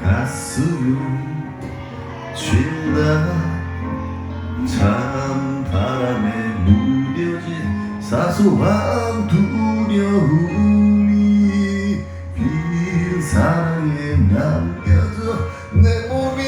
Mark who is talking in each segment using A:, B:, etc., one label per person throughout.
A: 가슴이 쉰다 찬 바람에 무뎌진 사소한 두려움이 빈 사랑에 남겨져 내 몸이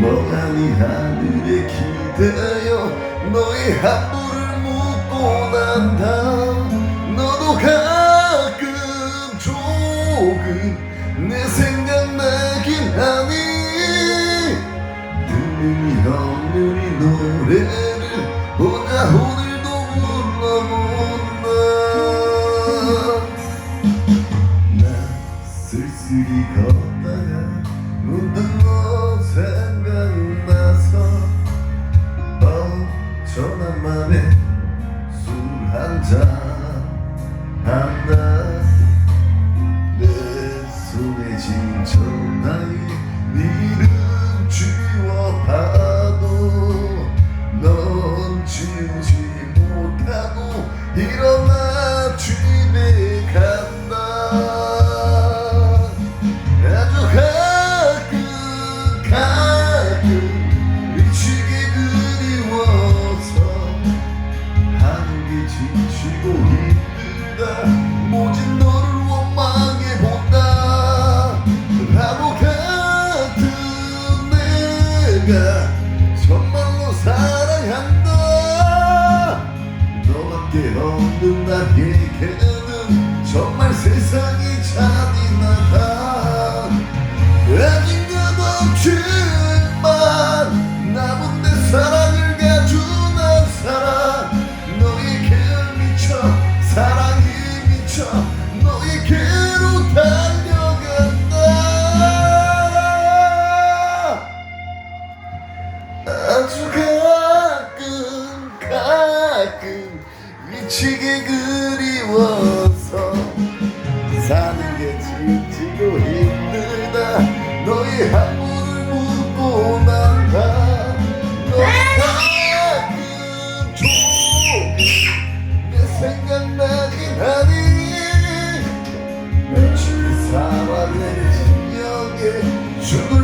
A: 멍하니 하늘에 기대어 너의 한물을 묻고 난 다음 너도 가끔 조금 내 생각나긴 하니. 들림이 없는 이 노래 한잔 한다. 내 손에 쥔 전화에 네 이름 지워봐도 넌 지우지 못하고 일어나 집 지치고 힘들다 모진 너를 원망해 본다. 바보 같은 내가 정말로 사랑한다. 너밖에 없는 나에게는 정말 세상이 잔인하다. 아직 끝없지 아주 가끔 가끔 미치게 그리워서 사는 게 지치고 힘들다 너의 한문을 묻고 난다 너 가끔 조금 내 생각나긴 하니 며칠 살아낸 진영에 죽을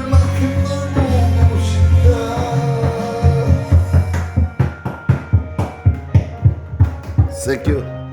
A: Thank you.